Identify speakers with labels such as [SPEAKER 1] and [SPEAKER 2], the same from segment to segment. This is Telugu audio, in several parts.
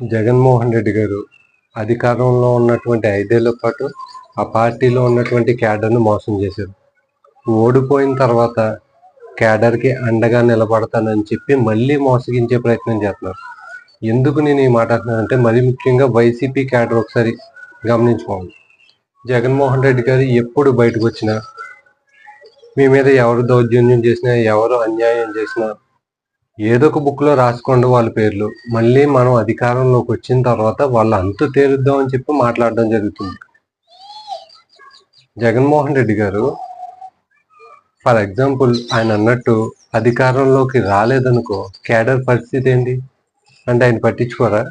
[SPEAKER 1] జగన్మోహన్ రెడ్డి గారు అధికారంలో ఉన్నటువంటి ఐదేళ్ళ పాటు ఆ పార్టీలో ఉన్నటువంటి క్యాడర్ను మోసం చేశారు. ఓడిపోయిన తర్వాత క్యాడర్కి అండగా నిలబడతానని చెప్పి మళ్ళీ మోసగించే ప్రయత్నం చేస్తున్నారు. ఎందుకు నేను ఈ మాట అంటున్నానంటే మరి ముఖ్యంగా వైసీపీ క్యాడర్ ఒకసారి గమనించుకోవాలి. జగన్మోహన్ రెడ్డి గారు ఎప్పుడు బయటకు వచ్చినా మీ మీద ఎవరు దౌర్జన్యం చేసినా ఎవరు అన్యాయం చేసినా ఏదో ఒక బుక్లో రాసుకోండి వాళ్ళ పేర్లు. మళ్ళీ మనం అధికారంలోకి వచ్చిన తర్వాత వాళ్ళ అంతు తేలుద్దాం అని చెప్పి మాట్లాడడం జరుగుతుంది. జగన్మోహన్ రెడ్డి గారు ఫర్ ఎగ్జాంపుల్ ఆయన అన్నట్టు అధికారంలోకి రాలేదనుకో కేడర్ పరిస్థితి ఏంటి? అంటే ఆయన పట్టించుకోరా?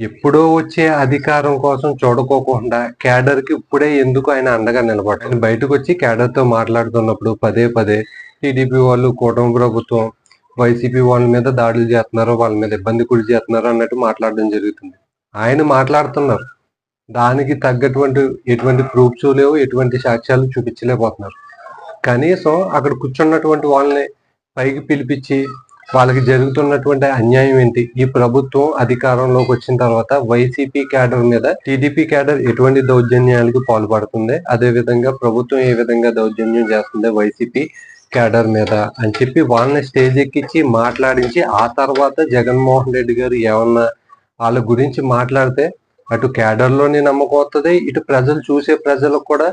[SPEAKER 1] ఎప్పుడో వచ్చే అధికారం కోసం చూడకోకుండా క్యాడర్కి ఇప్పుడే ఎందుకు ఆయన అండగా నిలబడ్డాయి బయటకు వచ్చి క్యాడర్తో మాట్లాడుతున్నప్పుడు పదే పదే టీడీపీ వాళ్ళు కూటమి ప్రభుత్వం వైసీపీ వాళ్ళ మీద దాడులు చేస్తున్నారు వాళ్ళ మీద ఇబ్బంది గురి చేస్తున్నారు అన్నట్టు మాట్లాడడం జరుగుతుంది. ఆయన మాట్లాడుతున్నారు. దానికి తగ్గటువంటి ఎటువంటి ప్రూఫ్స్ లేవు ఎటువంటి సాక్ష్యాలు చూపించలేకపోతున్నారు. కనీసం అక్కడ కూర్చున్నటువంటి వాళ్ళని పైకి పిలిపించి వాళ్ళకి జరుగుతున్నటువంటి అన్యాయం ఏంటి? ఈ ప్రభుత్వం అధికారంలోకి వచ్చిన తర్వాత వైసీపీ క్యాడర్ మీద టీడీపీ క్యాడర్ ఎటువంటి దౌర్జన్యాలకు పాల్పడుతుంది? అదే విధంగా ప్రభుత్వం ఏ విధంగా దౌర్జన్యం చేస్తుంది? వైసీపీ క్యాడర్ మీద అని చెప్పి వాళ్ళని స్టేజ్ ఎక్కించి మాట్లాడించి ఆ తర్వాత జగన్మోహన్ రెడ్డి గారు ఏమన్నా వాళ్ళ గురించి మాట్లాడితే అటు క్యాడర్లోని నమ్మకం వస్తుంది ఇటు ప్రజలు చూసే ప్రజలకు కూడా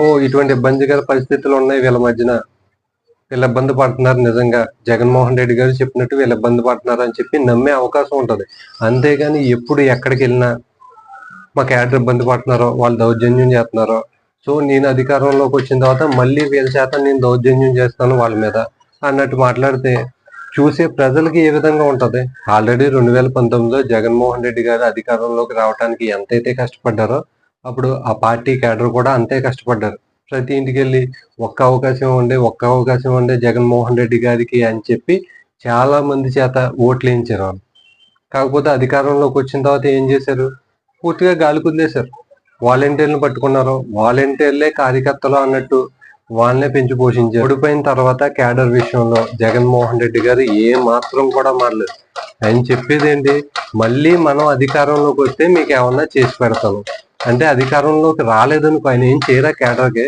[SPEAKER 1] ఓ ఇటువంటి ఇబ్బందికర పరిస్థితులు ఉన్నాయి వీళ్ళ మధ్యన. వీళ్ళు ఇబ్బంది పడుతున్నారు నిజంగా. జగన్మోహన్ రెడ్డి గారు చెప్పినట్టు వీళ్ళు ఇబ్బంది పడుతున్నారు అని చెప్పి నమ్మే అవకాశం ఉంటుంది. అంతేగాని ఎప్పుడు ఎక్కడికి వెళ్ళినా మా క్యాడర్ ఇబ్బంది పడుతున్నారో వాళ్ళు దౌర్జన్యం చేస్తున్నారో సో నేను అధికారంలోకి వచ్చిన తర్వాత మళ్ళీ వీళ్ళ చేత నేను దౌర్జన్యం చేస్తాను వాళ్ళ మీద అన్నట్టు మాట్లాడితే చూసే ప్రజలకి ఏ విధంగా ఉంటుంది? ఆల్రెడీ రెండు వేల పంతొమ్మిదిలో జగన్మోహన్ రెడ్డి గారు అధికారంలోకి రావడానికి ఎంతైతే కష్టపడ్డారో అప్పుడు ఆ పార్టీ క్యాడర్ కూడా అంతే కష్టపడ్డారు. ప్రతి ఇంటికి వెళ్ళి ఒక్క అవకాశం ఉండే ఒక్క అవకాశం ఉండే జగన్మోహన్ రెడ్డి గారికి అని చెప్పి చాలా మంది చేత ఓట్లు వేయించారు వాళ్ళు. కాకపోతే అధికారంలోకి వచ్చిన తర్వాత ఏం చేశారు? పూర్తిగా గాలి కుదిలేశారు. వాలంటీర్లను పట్టుకున్నారు వాలంటీర్లే కార్యకర్తలు అన్నట్టు వాళ్ళనే పెంచి పోషించారు. ఓడిపోయిన తర్వాత క్యాడర్ విషయంలో జగన్మోహన్ రెడ్డి గారు ఏ మాత్రం కూడా మారలేదు. ఆయన చెప్పేది ఏంటి మళ్ళీ మనం అధికారంలోకి వస్తే మీకు ఏమన్నా చేసి పెడతాను. అంటే అధికారంలోకి రాలేదనుకో ఆయన ఏం చేయరా క్యాడర్కి?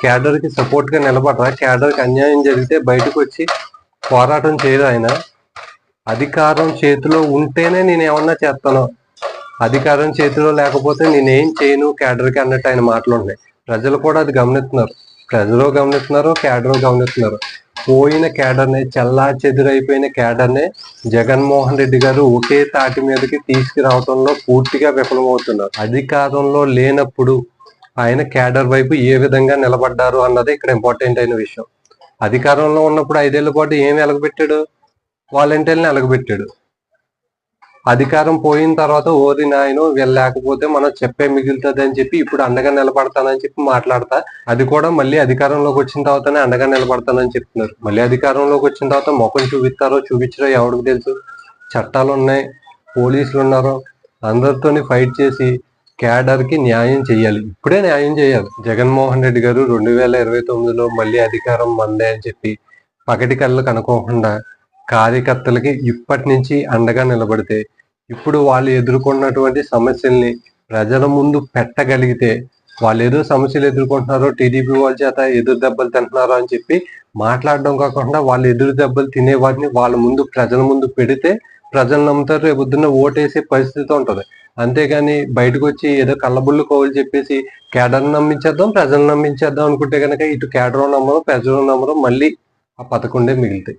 [SPEAKER 1] క్యాడర్కి సపోర్ట్గా నిలబడరా? క్యాడర్కి అన్యాయం జరిగితే బయటకు వచ్చి పోరాటం చేయరు ఆయన? అధికారం చేతిలో ఉంటేనే నేను ఏమన్నా చేస్తాను. అధికారం చేతిలో లేకపోతే నేనేం చేయను క్యాడర్కి అన్నట్టు ఆయన మాటలు ఉన్నాయి ప్రజలు కూడా అది గమనిస్తున్నారు. ప్రజలు గమనిస్తున్నారు క్యాడర్ గమనిస్తున్నారు. పోయిన క్యాడర్ని చల్లా చెదురైపోయిన క్యాడర్ని జగన్మోహన్ రెడ్డి గారు ఒకే తాటి మీదకి తీసుకురావడంలో పూర్తిగా విఫలమవుతున్నారు. అధికారంలో లేనప్పుడు ఆయన క్యాడర్ వైపు ఏ విధంగా నిలబడ్డారు అన్నది ఇక్కడ ఇంపార్టెంట్ అయిన విషయం. అధికారంలో ఉన్నప్పుడు ఐదేళ్ళ పాటు ఏమి ఎలగబెట్టాడు? వాలంటీర్ని ఎలగబెట్టాడు. అధికారం పోయిన తర్వాత ఓది నాయను వీళ్ళు లేకపోతే మనం చెప్పే మిగులుతుంది అని చెప్పి ఇప్పుడు అండగా నిలబడతానని చెప్పి మాట్లాడతా. అది కూడా మళ్ళీ అధికారంలోకి వచ్చిన తర్వాతనే అండగా నిలబడతానని చెప్తున్నారు. మళ్ళీ అధికారంలోకి వచ్చిన తర్వాత ముఖం చూపిస్తారో చూపించారో ఎవరికి తెలుసు? చట్టాలు ఉన్నాయి పోలీసులు ఉన్నారు అందరితోని ఫైట్ చేసి క్యాడర్కి న్యాయం చేయాలి ఇప్పుడే న్యాయం చేయాలి. జగన్మోహన్ రెడ్డి గారు రెండు వేల ఇరవై తొమ్మిదిలో మళ్ళీ అధికారం మందే అని చెప్పి పగటి కళ్ళు కనుకోకుండా కార్యకర్తలకి ఇప్పటి నుంచి అండగా నిలబడితే ఇప్పుడు వాళ్ళు ఎదుర్కొన్నటువంటి సమస్యల్ని ప్రజల ముందు పెట్టగలిగితే వాళ్ళు ఏదో సమస్యలు ఎదుర్కొంటున్నారో టీడీపీ వాళ్ళ చేత ఎదురు దెబ్బలు తింటున్నారో అని చెప్పి మాట్లాడడం కాకుండా వాళ్ళు ఎదురు దెబ్బలు తినే వాటిని వాళ్ళ ముందు ప్రజల ముందు పెడితే ప్రజలు నమ్ముతారు. రేపు పొద్దున్న ఓటేసే పరిస్థితి ఉంటుంది. అంతేగాని బయటకు వచ్చి ఏదో కళ్ళబుల్లు కోవలు చెప్పేసి కేడర్ని నమ్మించేద్దాం ప్రజలు నమ్మించేద్దాం అనుకుంటే కనుక ఇటు కేడర్ నమ్మరు ప్రజలు నమ్మరు మళ్ళీ ఆ పథకుండే మిగులుతాయి.